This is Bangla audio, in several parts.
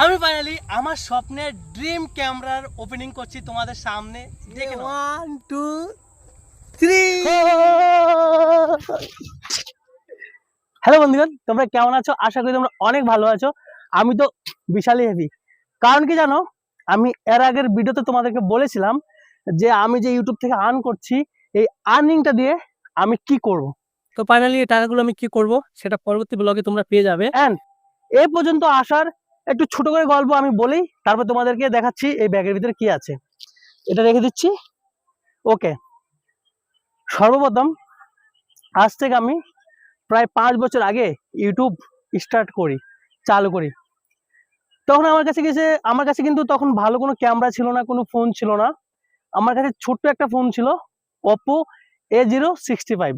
আমি ফাইনালি আমার স্বপ্নের ড্রিম ক্যামেরার ওপেনিং করছি তোমাদের সামনে। দেখে ওয়ান টু থ্রি হ্যালো বন্ধুগণ তোমরা কেমন আছো? আশা করি তোমরা অনেক ভালো আছো। আমি তো বিশালই হেভি কারণ কি জানো? আমি এর আগের ভিডিওতে তোমাদেরকে বলেছিলাম যে আমি যে ইউটিউব থেকে আর্ন করছি এই আর্নিংটা দিয়ে আমি কি করব। তো ফাইনালি এই টাকাগুলো আমি কি করব সেটা পরবর্তী ব্লগে তোমরা পেয়ে যাবে। অ্যান্ড এ পর্যন্ত আসার একটু ছোট করে গল্প আমি বলি তারপর তোমাদেরকে দেখাচ্ছি এই ব্যাগের ভিতরে কি আছে। এটা রেখে দিচ্ছি। ওকে। সর্বপ্রথম আজ থেকে আমি প্রায় পাঁচ বছর আগে ইউটিউব স্টার্ট করি, চালু করি। তখন আমার কাছে গেছে আমার কাছে কিন্তু তখন ভালো কোনো ক্যামেরা ছিল না, কোনো ফোন ছিল না। আমার কাছে ছোট্ট একটা ফোন ছিল Oppo A zero sixty five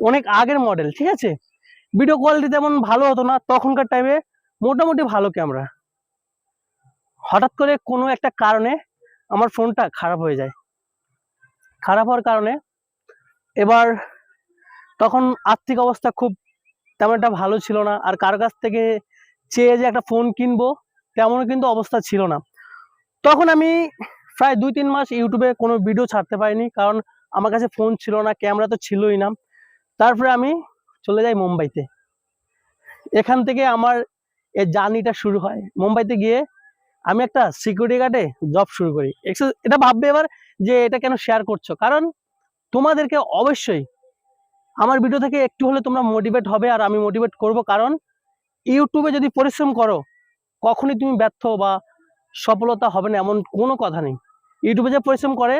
অনেক আগের মডেল ঠিক আছে? ভিডিও কোয়ালিটি তেমন ভালো হতো না। তখনকার টাইমে মোটামুটি ভালো ক্যামেরা হঠাৎ করে কোনো একটা কারণে আমার ফোনটা খারাপ হয়ে যায়। খারাপ হওয়ার কারণে এবার তখন আর্থিক অবস্থা খুব তেমন একটা ভালো ছিল না, আর কার কাছ থেকে চেয়ে যে একটা ফোন কিনবো তেমনও কিন্তু অবস্থা ছিল না। তখন আমি প্রায় দুই তিন মাস ইউটিউবে কোনো ভিডিও ছাড়তে পারিনি, কারণ আমার কাছে ফোন ছিল না ক্যামেরা তো ছিলই না। তারপরে আমি চলে যাই মুম্বাইতে। এখান থেকে আমার এই জার্নিটা শুরু হয়। মুম্বাইতে গিয়ে আমি একটা সিকিউরিটি গার্ডে জব শুরু করি। এটা ভাববে এবার যে এটা কেন শেয়ার করছ? কারণ তোমাদেরকে অবশ্যই আমার ভিডিও থেকে একটু হলে তোমরা মোটিভেট হবে আর আমি মোটিভেট করব। কারণ ইউটিউবে যদি পরিশ্রম করো, কখনই তুমি ব্যর্থ বা সফলতা হবে না, এমন কোনো কথা নেই। ইউটিউবে যে পরিশ্রম করে,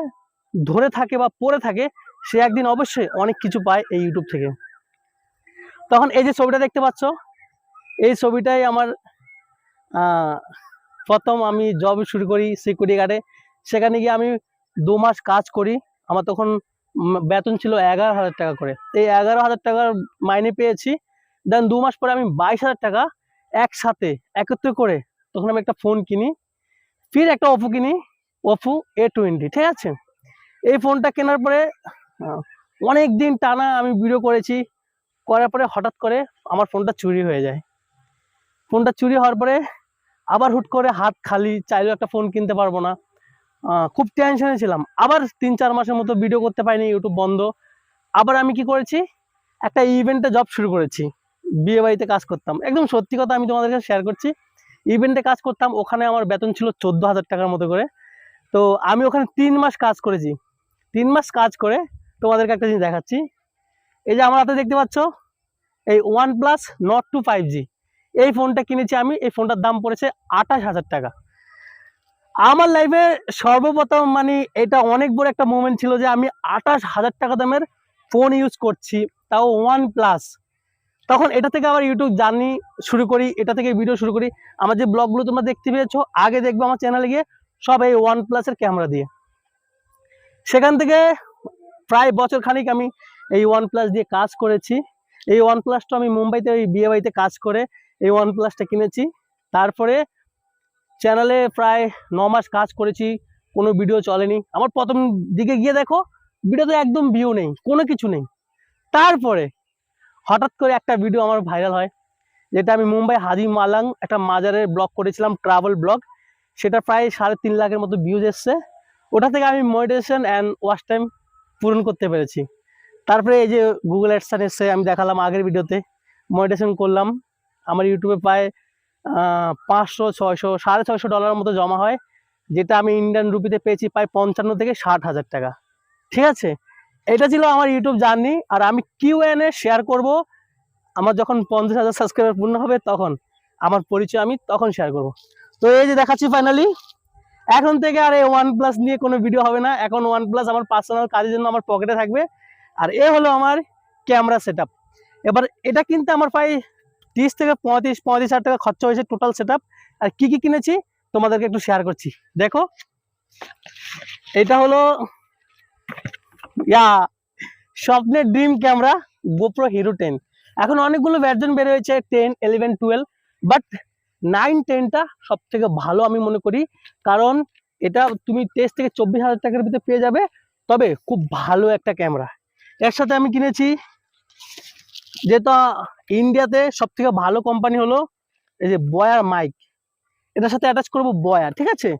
ধরে থাকে বা পড়ে থাকে, সে একদিন অবশ্যই অনেক কিছু পায় এই ইউটিউব থেকে। তখন এই যে ছবিটা দেখতে পাচ্ছ এই ছবিটাই আমার প্রথম আমি জব শুরু করি সিকিউরিটি গার্ডে সেখানে গিয়ে আমি দু মাস কাজ করি। আমার তখন বেতন ছিল এগারো হাজার টাকা করে। এই এগারো হাজার টাকার মাইনে পেয়েছি। দেন দু মাস পরে আমি বাইশ হাজার টাকা একসাথে একত্রে করে তখন আমি একটা ফোন কিনি। ফির একটা ওপো কিনি। ওপো এ টোয়েন্টি ঠিক আছে? এই ফোনটা কেনার পরে অনেক দিন টানা আমি ভিডিও করেছি। করার পরে হঠাৎ করে আমার ফোনটা চুরি হয়ে যায়। ফোনটা চুরি হওয়ার পরে আবার হুট করে হাত খালি, চাইলেও একটা ফোন কিনতে পারব না। খুব টেনশনে ছিলাম। আবার তিন চার মাসের মতো ভিডিও করতে পারিনি ইউটিউব বন্ধ। আবার আমি কি করেছি? একটা ইভেন্টে জব শুরু করেছি। বিয়ে বাড়িতে কাজ করতাম। একদম সত্যি কথা আমি তোমাদের কাছে শেয়ার করছি। ইভেন্টে কাজ করতাম, ওখানে আমার বেতন ছিল চোদ্দ হাজার টাকার মতো করে। তো আমি ওখানে তিন মাস কাজ করেছি। তিন মাস কাজ করে তোমাদেরকে একটা জিনিস দেখাচ্ছি। এই যে আমার হাতে দেখতে পাচ্ছ, এই one plus Nord two five G এই ফোনটা কিনেছি আমি, এই ফোনটার দাম পড়েছে আঠাশ হাজার টাকা। আমার লাইফে সর্বপ্রথম মানে এটা অনেক বড় একটা মোমেন্ট ছিল যে আমি আঠাশ হাজার টাকা দামের ফোন ইউজ করছি, তাও ওয়ান প্লাস তখন এটা থেকে আবার ইউটিউব জার্নি শুরু করি, এটা থেকে ভিডিও শুরু করি। আমার যে ব্লগগুলো তোমরা দেখতে পেয়েছ, আগে দেখবে আমার চ্যানেলে গিয়ে সব এই ওয়ান প্লাসের ক্যামেরা দিয়ে। সেখান থেকে প্রায় বছর খানিক আমি এই ওয়ান প্লাস দিয়ে কাজ করেছি। এই ওয়ান প্লাসটা আমি মুম্বাইতে, ওই বিয়ে বাড়িতে কাজ করে এই ওয়ান প্লাসটা কিনেছি। তারপরে চ্যানেলে প্রায় ন মাস কাজ করেছি, কোনো ভিডিও চলেনি। আমার প্রথম দিকে গিয়ে দেখো ভিডিওতে একদম ভিউ নেই, কোনো কিছু নেই। তারপরে হঠাৎ করে একটা ভিডিও আমার ভাইরাল হয়, যেটা আমি মুম্বাই হাজি মালাং একটা মাজারের ব্লগ করেছিলাম ট্রাভেল ব্লগ সেটা প্রায় সাড়ে তিন লাখের মতো ভিউজ এসছে। ওটা থেকে আমি মনিটাইজেশন অ্যান্ড ওয়াচ টাইম পূরণ করতে পেরেছি। তারপরে এই যে গুগল অ্যাডসান এসছে, আমি দেখালাম আগের ভিডিওতে মনিটাইজেশন করলাম। আমার ইউটিউবে প্রায় পাঁচশো, ছয়শো, সাড়ে ছয়শো ডলারের মতো জমা হয়, যেটা আমি ইন্ডিয়ান রুপিতে পেয়েছি প্রায় পঞ্চান্ন থেকে ষাট হাজার টাকা। ঠিক আছে? এটা ছিল আমার ইউটিউব জার্নি আর আমি কিউ এন এ শেয়ার করব। আমার যখন পঞ্চাশ হাজার সাবস্ক্রাইবার পূর্ণ হবে তখন, আমার পরিচয় আমি তখন শেয়ার করব। তো এই যে দেখাচ্ছি ফাইনালি এখন থেকে আর এই ওয়ান প্লাস নিয়ে কোনো ভিডিও হবে না। এখন ওয়ান প্লাস আমার পার্সোনাল কাজের জন্য আমার পকেটে থাকবে। আর এ হলো আমার ক্যামেরা সেট এবার এটা কিন্তু আমার প্রায় তিরিশ থেকে পঁয়ত্রিশ পঁয়ত্রিশ হাজার টাকা খরচা হয়েছে টোটাল সেট আর কি কি কিনেছি? তোমাদেরকে একটু শেয়ার করছি। দেখো, এটা হলো, ইয়া, স্বপ্নের dream camera GoPro hero ten এখন অনেকগুলো ভার্জন বের হয়েছে ten eleven twelve but nine টেনটা সব থেকে ভালো আমি মনে করি। কারণ এটা তুমি তেইশ থেকে চব্বিশ হাজার টাকার ভিতরে পেয়ে যাবে। তবে খুব ভালো একটা ক্যামেরা এর সাথে আমি কিনেছি, যেটা ইন্ডিয়াতে সব থেকে ভালো কোম্পানি হলো এই যে বয়ার মাইক এটার সাথে অ্যাটাচ করব বয়া ঠিক আছে?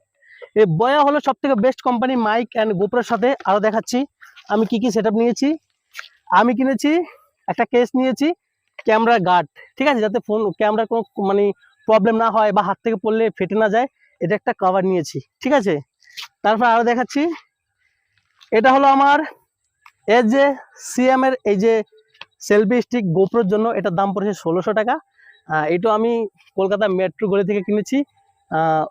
এই বয়া হলো সব থেকে বেস্ট কোম্পানি মাইক অ্যান্ড গোপ্রোর সাথে। আরও দেখাচ্ছি, আমি কি কি সেটআপ নিয়েছি? আমি কিনেছি, একটা কেস নিয়েছি ক্যামেরা গার্ড ঠিক আছে? যাতে ফোন ক্যামেরার কোনো মানে প্রবলেম না হয় বা হাত থেকে পড়লে ফেটে না যায়, এটা একটা কভার নিয়েছি, ঠিক আছে? তারপর আরও দেখাচ্ছি, এটা হলো আমার এর যে সিএম এর এই যে সেলফি স্টিক গোপ্রোর জন্য এটার দাম পড়েছে ষোলোশো টাকা। এটা আমি কলকাতা মেট্রো গলি থেকে কিনেছি।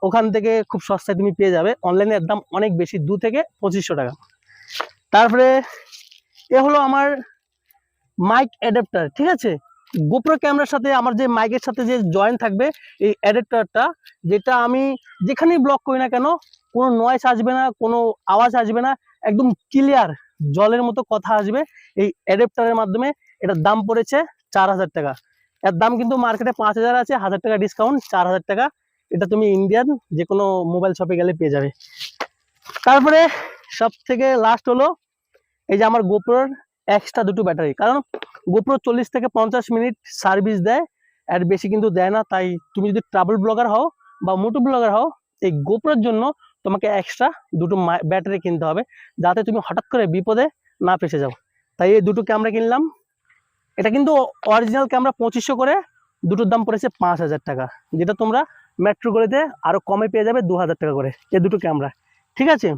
ওখান থেকে খুব সস্তায় তুমি পেয়ে যাবে। অনলাইনে এর দাম অনেক বেশি, দু থেকে পঁচিশশো টাকা। তারপরে এ হলো আমার মাইক অ্যাডাপ্টার ঠিক আছে? গোপ্রো ক্যামেরার সাথে, আমার যে মাইকের সাথে যে জয়েন থাকবে এই অ্যাডাপ্টারটা যেটা আমি যেখানেই ব্লক করি না কেন, কোনো নয়েস আসবে না, কোনো আওয়াজ আসবে না, একদম ক্লিয়ার জলের মতো কথা আসবে এই অ্যাডাপ্টারের মাধ্যমে। এটার দাম পড়েছে চার হাজার টাকা। এর দাম কিন্তু মার্কেটে পাঁচ হাজার আছে, হাজার টাকা ডিসকাউন্ট চার হাজার টাকা। এটা তুমি ইন্ডিয়ান যে কোনো মোবাইল শপে গেলে পেয়ে যাবে। তারপরে সব থেকে লাস্ট হলো এই যে আমার গোপ্রোর এক্সট্রা দুটো ব্যাটারি। কারণ গোপ্রো চল্লিশ থেকে পঞ্চাশ মিনিট সার্ভিস দেয়, আর বেশি কিন্তু দেয় না। তাই তুমি যদি ট্রাভেল ব্লগার হও বা মোটো ব্লগার হও, এই গোপ্রোর জন্য তোমাকে এক্সট্রা দুটো ব্যাটারি কিনতে হবে। যাতে তুমি হঠাৎ করে বিপদে না ফেসে যাও। তাই এই দুটো ক্যামেরা কিনলাম। এটা কিন্তু অরিজিনাল ক্যামেরা পঁচিশশো করে, দুটোর দাম পড়েছে পাঁচ হাজার টাকা। যেটা তোমরা মেট্রো গলিতে আরও কমে পেয়ে যাবে দু হাজার টাকা করে, এই দুটো ক্যামেরা ঠিক আছে?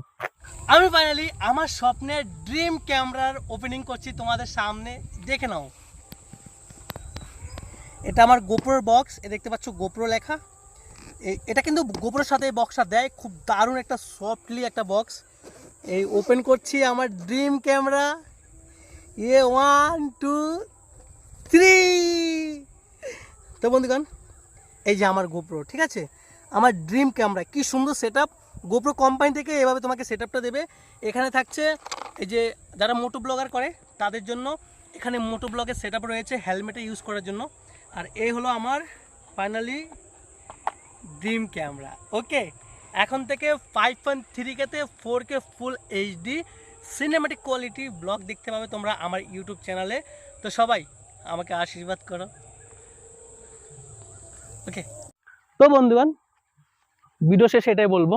আমি ফাইনালি আমার স্বপ্নের ড্রিম ক্যামেরার ওপেনিং করছি তোমাদের সামনে। দেখে নাও। এটা আমার গোপ্রোর বক্স এ দেখতে পাচ্ছ গোপ্রো লেখা। এটা কিন্তু গোপ্রোর সাথে বক্সটা দেয়, খুব দারুণ একটা সফটলি একটা বক্স এই ওপেন করছি আমার ড্রিম ক্যামেরা এ ওয়ান টু থ্রি। তো বন্ধুগণ, এই যে আমার গোপ্রো ঠিক আছে? আমার ড্রিম ক্যামেরা কি সুন্দর সেট আপ গোপ্রো কোম্পানি থেকে এভাবে তোমাকে সেট আপটা দেবে। এখানে থাকছে এই যে যারা মোটো ব্লগার করে, তাদের জন্য এখানে মোটো ব্লগের সেট রয়েছে হেলমেটে ইউজ করার জন্য। আর এই হলো আমার ফাইনালি ড্রিম ক্যামেরা ওকে এখন থেকে ফাইভ পয়েন্ট থ্রি কেতে four K full HD cinematic quality vlog দেখতে পাবে তোমরা আমার ইউটিউব চ্যানেলে তো সবাই আমাকে আশীর্বাদ করো। ওকে তো বন্ধুগণ ভিডিও শেষে এটাই বলব।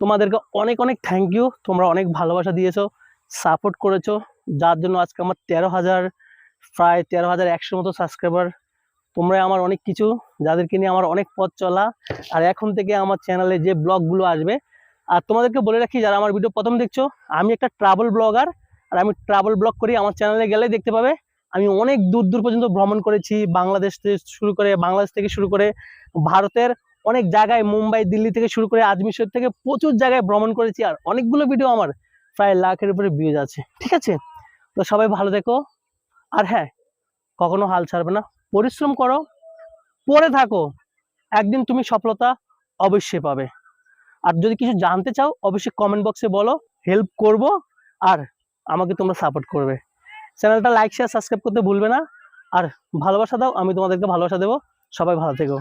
তোমাদেরকে অনেক অনেক থ্যাংক ইউ তোমরা অনেক ভালোবাসা দিয়েছ সাপোর্ট করেছ, যার জন্য আজকে আমার তেরো হাজার, প্রায় তেরো হাজার একশোর মতো সাবস্ক্রাইবার তোমরা আমার অনেক কিছু, যাদেরকে নিয়ে আমার অনেক পথ চলা, আর এখন থেকে আমার চ্যানেলে যে ব্লগগুলো আসবে, আর তোমাদেরকে বলে রাখি, যারা আমার ভিডিও প্রথম দেখছ, আমি একটা ট্রাভেল ব্লগার আর আমি ট্রাভেল ব্লগ করি, আমার চ্যানেলে গেলে দেখতে পাবে। আমি অনেক দূর দূর পর্যন্ত ভ্রমণ করেছি, বাংলাদেশ থেকে শুরু করে, বাংলাদেশ থেকে শুরু করে, ভারতের অনেক জায়গায়, মুম্বাই, দিল্লি থেকে শুরু করে আজমিশ্বর থেকে প্রচুর জায়গায় ভ্রমণ করেছি আর অনেকগুলো ভিডিও আমার প্রায় লাখের উপরে ভিউজ আছে, ঠিক আছে? তো সবাই ভালো দেখো আর হ্যাঁ কখনো হাল ছাড়বে না। পরিশ্রম করো, পড়ে থাকো। একদিন তুমি সফলতা অবশ্যই পাবে। আর যদি কিছু জানতে চাও, অবশ্যই কমেন্ট বক্সে বলো হেল্প করব আর আমাকে তোমরা সাপোর্ট করবে। চ্যানেলটা লাইক শেয়ার সাবস্ক্রাইব করতে ভুলবে না। আর ভালোবাসা দাও, আমি তোমাদেরকে ভালোবাসা দেবো। সবাই ভালো থেকো।